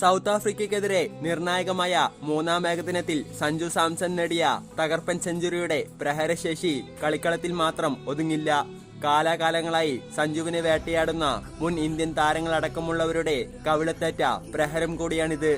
South ആഫ്രിക്കയ്ക്കെതിരെ നിർണായകമായ മൂന്നാം ഏകദിനത്തിൽ സഞ്ജു സാംസൺ നേടിയ തകർപ്പൻ സെഞ്ചുറിയുടെ പ്രഹരശേഷി കളിക്കളത്തിൽ മാത്രം ഒതുങ്ങില്ല. കാലാകാലങ്ങളായി സഞ്ജുവിനെ വേട്ടയാടുന്ന മുൻ ഇന്ത്യൻ താരങ്ങളടക്കമുള്ളവരുടെ കവിളത്തേറ്റ പ്രഹരം കൂടിയാണിത്.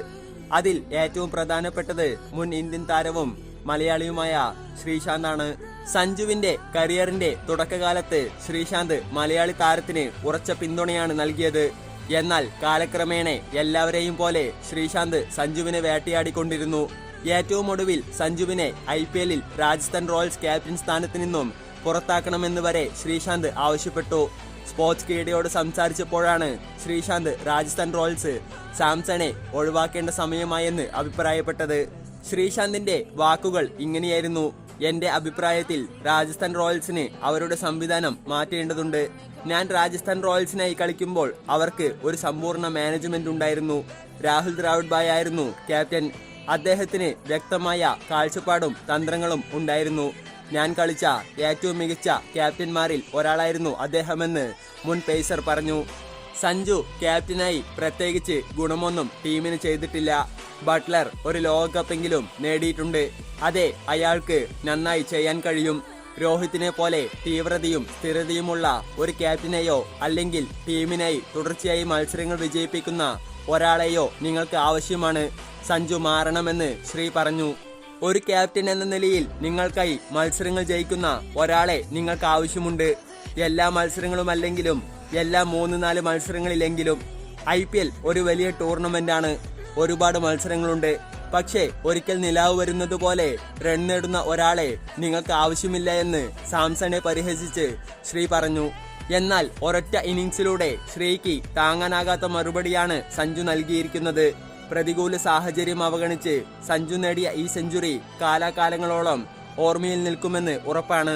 അതിൽ ഏറ്റവും പ്രധാനപ്പെട്ടത് മുൻ ഇന്ത്യൻ താരവും മലയാളിയുമായ ശ്രീശാന്താണ് സഞ്ജുവിന്റെ കരിയറിന്റെ തുടക്കകാലത്ത് ശ്രീശാന്ത് മലയാളി താരത്തിന് ഉറച്ച പിന്തുണയാണ് നൽകിയത്. എന്നാൽ കാലക്രമേണ എല്ലാവരെയും പോലെ ശ്രീശാന്ത് സഞ്ജുവിനെ വേട്ടയാടിക്കൊണ്ടിരുന്നു. ഏറ്റവും ഒടുവിൽ സഞ്ജുവിനെ ഐ പി എല്ലിൽ രാജസ്ഥാൻ റോയൽസ് ക്യാപ്റ്റൻ സ്ഥാനത്ത് നിന്നും പുറത്താക്കണമെന്ന് വരെ ശ്രീശാന്ത് ആവശ്യപ്പെട്ടു. സ്പോർട്സ് കീടയോട് സംസാരിച്ചപ്പോഴാണ് ശ്രീശാന്ത് രാജസ്ഥാൻ റോയൽസ് സാംസണെ ഒഴിവാക്കേണ്ട സമയമായെന്ന് അഭിപ്രായപ്പെട്ടത്. ശ്രീശാന്തിന്റെ വാക്കുകൾ ഇങ്ങനെയായിരുന്നു. എന്റെ അഭിപ്രായത്തിൽ രാജസ്ഥാൻ റോയൽസിന് അവരുടെ സംവിധാനം മാറ്റേണ്ടതുണ്ട്. ഞാൻ രാജസ്ഥാൻ റോയൽസിനായി കളിക്കുമ്പോൾ അവർക്ക് ഒരു സമ്പൂർണ മാനേജ്മെന്റ് ഉണ്ടായിരുന്നു. രാഹുൽ ദ്രാവിഡ് ബായ് ആയിരുന്നു ക്യാപ്റ്റൻ അദ്ദേഹത്തിന് വ്യക്തമായ കാഴ്ചപ്പാടും തന്ത്രങ്ങളും ഉണ്ടായിരുന്നു. ഞാൻ കളിച്ച ഏറ്റവും മികച്ച ക്യാപ്റ്റന്മാരിൽ ഒരാളായിരുന്നു അദ്ദേഹമെന്ന് മുൻ പേസർ പറഞ്ഞു. സഞ്ജു ക്യാപ്റ്റനായി പ്രത്യേകിച്ച് ഗുണമൊന്നും ടീമിന് ചെയ്തിട്ടില്ല. ബട്ട്ലർ ഒരു ലോകകപ്പെങ്കിലും നേടിയിട്ടുണ്ട്. അതെ അയാൾക്ക് നന്നായി ചെയ്യാൻ കഴിയും. രോഹിത്തിനെ പോലെ തീവ്രതയും സ്ഥിരതയുമുള്ള ഒരു ക്യാപ്റ്റനെയോ അല്ലെങ്കിൽ ടീമിനായി തുടർച്ചയായി മത്സരങ്ങൾ വിജയിപ്പിക്കുന്ന ഒരാളെയോ നിങ്ങൾക്ക് ആവശ്യമാണ്. സഞ്ജു മാറണമെന്ന് ശ്രീ പറഞ്ഞു. ഒരു ക്യാപ്റ്റൻ എന്ന നിലയിൽ നിങ്ങൾക്കായി മത്സരങ്ങൾ ജയിക്കുന്ന ഒരാളെ നിങ്ങൾക്ക് ആവശ്യമുണ്ട്. എല്ലാ മത്സരങ്ങളും അല്ലെങ്കിലും എല്ലാ മൂന്ന് നാല് മത്സരങ്ങളിലെങ്കിലും ഐ ഒരു വലിയ ടൂർണമെന്റ് ആണ് ഒരുപാട് മത്സരങ്ങളുണ്ട്. പക്ഷേ ഒരിക്കൽ നിലാവ് വരുന്നത് പോലെ റൺ നേടുന്ന ഒരാളെ നിങ്ങൾക്ക് ആവശ്യമില്ല എന്ന് സാംസണെ പരിഹസിച്ച് ശ്രീ പറഞ്ഞു. എന്നാൽ ഒരൊറ്റ ഇന്നിംഗ്സിലൂടെ ശ്രീക്ക് താങ്ങാനാകാത്ത മറുപടിയാണ് സഞ്ജു നൽകിയിരിക്കുന്നത്. പ്രതികൂല സാഹചര്യം അവഗണിച്ച് സഞ്ജു നേടിയ ഈ സെഞ്ചുറി കാലാകാലങ്ങളോളം ഓർമ്മയിൽ നിൽക്കുമെന്ന് ഉറപ്പാണ്.